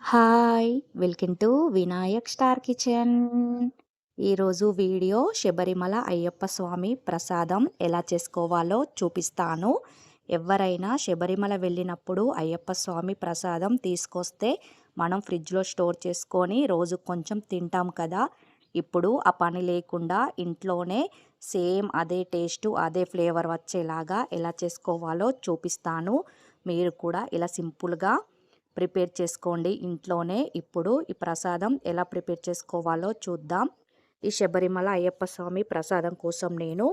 Hi welcome to Vinayak star kitchen. ఈరోజు video Sabarimala Ayyappa Swamy ప్రసాదం ఎలా చేసుకోవాలో చూపిస్తాను. ఎవరైనా శబరిమల వెళ్ళినప్పుడు అయ్యప్ప స్వామి ప్రసాదం తీసుకొస్తే మనం ఫ్రిడ్జ్లో స్టోర్ చేసుకొని రోజు కొంచెం తింటాం కదా. ఇప్పుడు ఆ పని లేకుండా ఇంట్లోనే సేమ్ అదే టేస్ట్ అదే ఫ్లేవర్ వచ్చేలాగా ఎలా చేసుకోవాలో చూపిస్తాను. మీరు కూడా ఇలా సింపుల్గా ప్రిపేర్ చేసుకోండి ఇంట్లోనే. ఇప్పుడు ఈ ప్రసాదం ఎలా ప్రిపేర్ చేసుకోవాలో చూద్దాం. ఈ శబరిమల అయ్యప్ప స్వామి ప్రసాదం కోసం నేను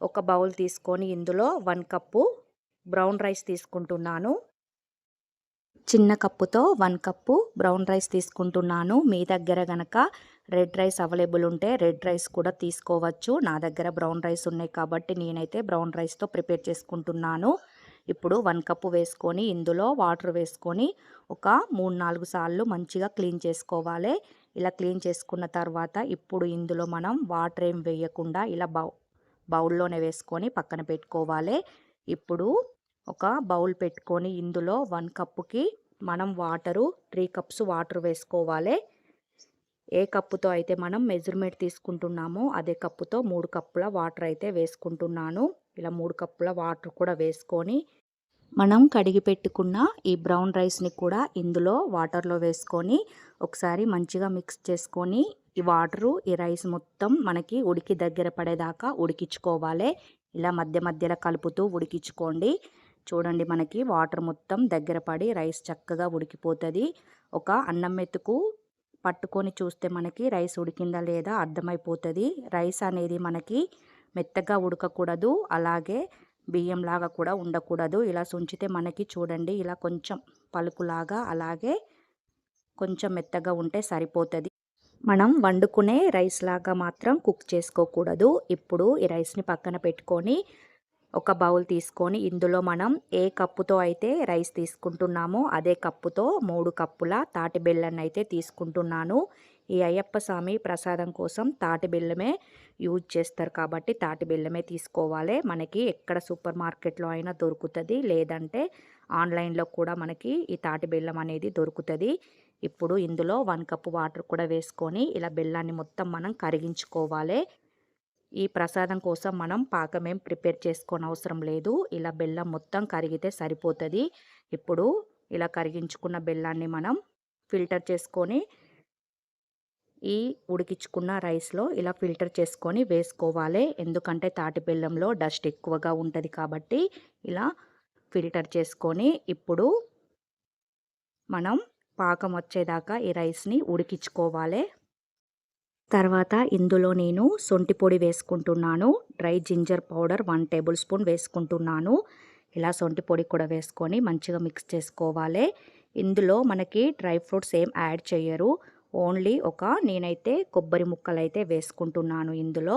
ఒక బౌల్ తీసుకొని ఇందులో వన్ కప్పు బ్రౌన్ రైస్ తీసుకుంటున్నాను. చిన్న కప్పుతో వన్ కప్పు బ్రౌన్ రైస్ తీసుకుంటున్నాను. మీ దగ్గర గనక రెడ్ రైస్ అవైలబుల్ ఉంటే రెడ్ రైస్ కూడా తీసుకోవచ్చు. నా దగ్గర బ్రౌన్ రైస్ ఉన్నాయి కాబట్టి నేనైతే బ్రౌన్ రైస్తో ప్రిపేర్ చేసుకుంటున్నాను. ఇప్పుడు వన్ కప్పు వేసుకొని ఇందులో వాటర్ వేసుకొని ఒక మూడు నాలుగు సార్లు మంచిగా క్లీన్ చేసుకోవాలి. ఇలా క్లీన్ చేసుకున్న తర్వాత ఇప్పుడు ఇందులో మనం వాటర్ ఏం వేయకుండా ఇలా బౌ బౌల్లోనే వేసుకొని పక్కన పెట్టుకోవాలి. ఇప్పుడు ఒక బౌల్ పెట్టుకొని ఇందులో వన్ కప్పుకి మనం వాటరు త్రీ కప్స్ వాటర్ వేసుకోవాలి. ఏ కప్పుతో అయితే మనం మెజర్మెంట్ తీసుకుంటున్నామో అదే కప్పుతో మూడు కప్పుల వాటర్ అయితే వేసుకుంటున్నాను. ఇలా మూడు కప్పుల వాటర్ కూడా వేసుకొని మనం కడిగి పెట్టుకున్న ఈ బ్రౌన్ రైస్ని కూడా ఇందులో వాటర్లో వేసుకొని ఒకసారి మంచిగా మిక్స్ చేసుకొని ఈ వాటరు ఈ రైస్ మొత్తం మనకి ఉడికి దగ్గర పడేదాకా ఉడికించుకోవాలి. ఇలా మధ్య మధ్యలో కలుపుతూ ఉడికించుకోండి. చూడండి మనకి వాటర్ మొత్తం దగ్గర పడి రైస్ చక్కగా ఉడికిపోతుంది. ఒక అన్నం మెతుకు పట్టుకొని చూస్తే మనకి రైస్ ఉడికిందా లేదా అర్థమైపోతుంది. రైస్ అనేది మనకి మెత్తగా ఉడకకూడదు. అలాగే బియ్యంలాగా కూడా ఉండకూడదు. ఇలా సుంచితే మనకి చూడండి ఇలా కొంచెం పలుకులాగా అలాగే కొంచెం మెత్తగా ఉంటే సరిపోతుంది. మనం వండుకునే రైస్ లాగా మాత్రం కుక్ చేసుకోకూడదు. ఇప్పుడు ఈ రైస్ని పక్కన పెట్టుకొని ఒక బౌల్ తీసుకొని ఇందులో మనం ఏ కప్పుతో అయితే రైస్ తీసుకుంటున్నామో అదే కప్పుతో మూడు కప్పుల తాటి బెల్లాన్ని అయితే తీసుకుంటున్నాను. ఈ అయ్యప్ప స్వామి ప్రసాదం కోసం తాటి బెల్లమే యూజ్ చేస్తారు కాబట్టి తాటి బెల్లమే తీసుకోవాలి. మనకి ఎక్కడ సూపర్ మార్కెట్లో అయినా దొరుకుతుంది. లేదంటే ఆన్లైన్లో కూడా మనకి ఈ తాటి బెల్లం అనేది దొరుకుతుంది. ఇప్పుడు ఇందులో వన్ కప్ వాటర్ కూడా వేసుకొని ఇలా బెల్లాన్ని మొత్తం మనం కరిగించుకోవాలి. ఈ ప్రసాదం కోసం మనం పాకం ఏం ప్రిపేర్ చేసుకోని అవసరం లేదు. ఇలా బెల్లం మొత్తం కరిగితే సరిపోతుంది. ఇప్పుడు ఇలా కరిగించుకున్న బెల్లాన్ని మనం ఫిల్టర్ చేసుకొని ఈ ఉడికించుకున్న రైస్లో ఇలా ఫిల్టర్ చేసుకొని వేసుకోవాలి. ఎందుకంటే తాటి బెల్లంలో డస్ట్ ఎక్కువగా ఉంటుంది కాబట్టి ఇలా ఫిల్టర్ చేసుకొని ఇప్పుడు మనం పాకం వచ్చేదాకా ఈ రైస్ని ఉడికించుకోవాలి. తర్వాత ఇందులో నేను సొంటి పొడి వేసుకుంటున్నాను. Dry ginger powder one tablespoon వేసుకుంటున్నాను. ఇలా సొంటి పొడి కూడా వేసుకొని మంచిగా మిక్స్ చేసుకోవాలి. ఇందులో మనకి డ్రై ఫ్రూట్స్ ఏం యాడ్ చేయరు. ఓన్లీ ఒక నేనైతే కొబ్బరి ముక్కలు అయితే వేసుకుంటున్నాను ఇందులో.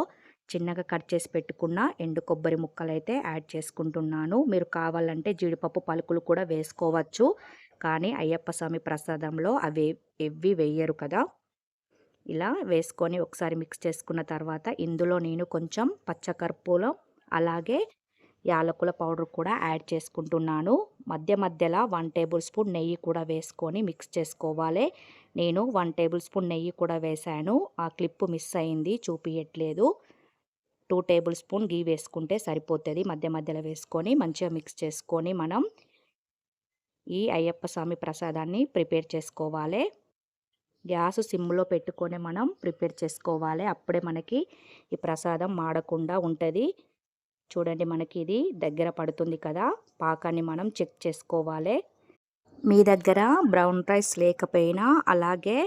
చిన్నగా కట్ చేసి పెట్టుకున్న ఎండు కొబ్బరి ముక్కలు అయితే యాడ్ చేసుకుంటున్నాను. మీరు కావాలంటే జీడిపప్పు పలుకులు కూడా వేసుకోవచ్చు. కానీ అయ్యప్ప స్వామి ప్రసాదంలో అవి ఎవ్వి వేయరు కదా. ఇలా వేసుకొని ఒకసారి మిక్స్ చేసుకున్న తర్వాత ఇందులో నేను కొంచెం పచ్చకర్పూరం అలాగే యాలకుల పౌడర్ కూడా యాడ్ చేసుకుంటున్నాను. మధ్య మధ్యలో వన్ టేబుల్ స్పూన్ నెయ్యి కూడా వేసుకొని మిక్స్ చేసుకోవాలి. నేను వన్ టేబుల్ స్పూన్ నెయ్యి కూడా వేశాను. ఆ క్లిప్ మిస్ అయింది చూపించట్లేదు టూ టేబుల్ స్పూన్ గీ వేసుకుంటే సరిపోతుంది. మధ్య మధ్యలో వేసుకొని మంచిగా మిక్స్ చేసుకొని మనం ఈ అయ్యప్ప స్వామి ప్రసాదాన్ని ప్రిపేర్ చేసుకోవాలి. గ్యాస్ సిమ్లో పెట్టుకొని మనం ప్రిపేర్ చేసుకోవాలి. అప్పుడే మనకి ఈ ప్రసాదం మాడకుండా ఉంటుంది. చూడండి మనకి ఇది దగ్గర పడుతుంది కదా పాకాన్ని మనం చెక్ చేసుకోవాలి. మీ దగ్గర బ్రౌన్ రైస్ లేకపోయినా అలాగే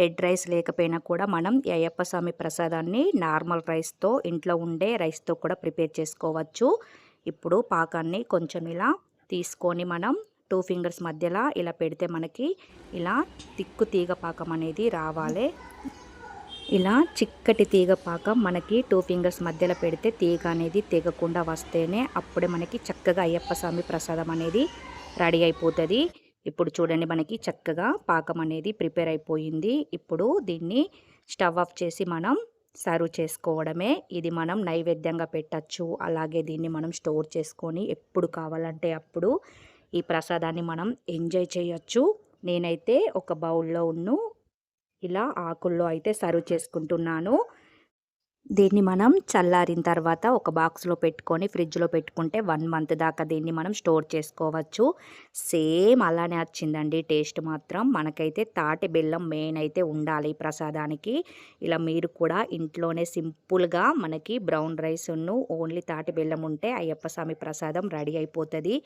రెడ్ రైస్ లేకపోయినా కూడా మనం అయ్యప్ప స్వామి ప్రసాదాన్ని నార్మల్ రైస్తో ఇంట్లో ఉండే రైస్తో కూడా ప్రిపేర్ చేసుకోవచ్చు. ఇప్పుడు పాకాన్ని కొంచెం ఇలా తీసుకొని మనం టూ ఫింగర్స్ మధ్యలో ఇలా పెడితే మనకి ఇలా తిక్కు తీగ పాకం అనేది రావాలి. ఇలా చిక్కటి తీగ పాకం మనకి టూ ఫింగర్స్ మధ్యలో పెడితే తీగ అనేది తెగకుండా వస్తేనే అప్పుడే మనకి చక్కగా అయ్యప్ప స్వామి ప్రసాదం అనేది రెడీ అయిపోతుంది. ఇప్పుడు చూడండి మనకి చక్కగా పాకం అనేది ప్రిపేర్ అయిపోయింది. ఇప్పుడు దీన్ని స్టవ్ ఆఫ్ చేసి మనం సర్వ్ చేసుకోవడమే. ఇది మనం నైవేద్యంగా పెట్టచ్చు. అలాగే దీన్ని మనం స్టోర్ చేసుకొని ఎప్పుడు కావాలంటే అప్పుడు ఈ ప్రసాదాన్ని మనం ఎంజాయ్ చేయొచ్చు. నేనైతే ఒక బౌల్లో ఉన్ను ఇలా ఆకుల్లో అయితే సర్వ్ చేసుకుంటున్నాను. దీన్ని మనం చల్లారిన తర్వాత ఒక బాక్స్లో పెట్టుకొని ఫ్రిడ్జ్లో పెట్టుకుంటే వన్ మంత్ దాకా దీన్ని మనం స్టోర్ చేసుకోవచ్చు. సేమ్ అలానే వచ్చిందండి. టేస్ట్ మాత్రం మనకైతే తాటి బెల్లం మెయిన్ అయితే ఉండాలి ఈ ప్రసాదానికి. ఇలా మీరు కూడా ఇంట్లోనే సింపుల్గా మనకి బ్రౌన్ రైస్ను ఓన్లీ తాటి బెల్లం ఉంటే అయ్యప్ప స్వామి ప్రసాదం రెడీ అయిపోతుంది.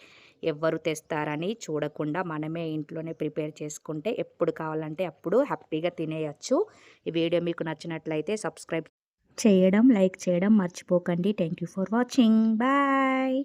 ఎవ్వరు తెస్తారని చూడకుండా మనమే ఇంట్లోనే ప్రిపేర్ చేసుకుంటే ఎప్పుడు కావాలంటే అప్పుడు హ్యాపీగా తినేయచ్చు. ఈ వీడియో మీకు నచ్చినట్లయితే సబ్స్క్రైబ్ చేయడం లైక్ చేయడం మర్చిపోకండి. Thank you for watching bye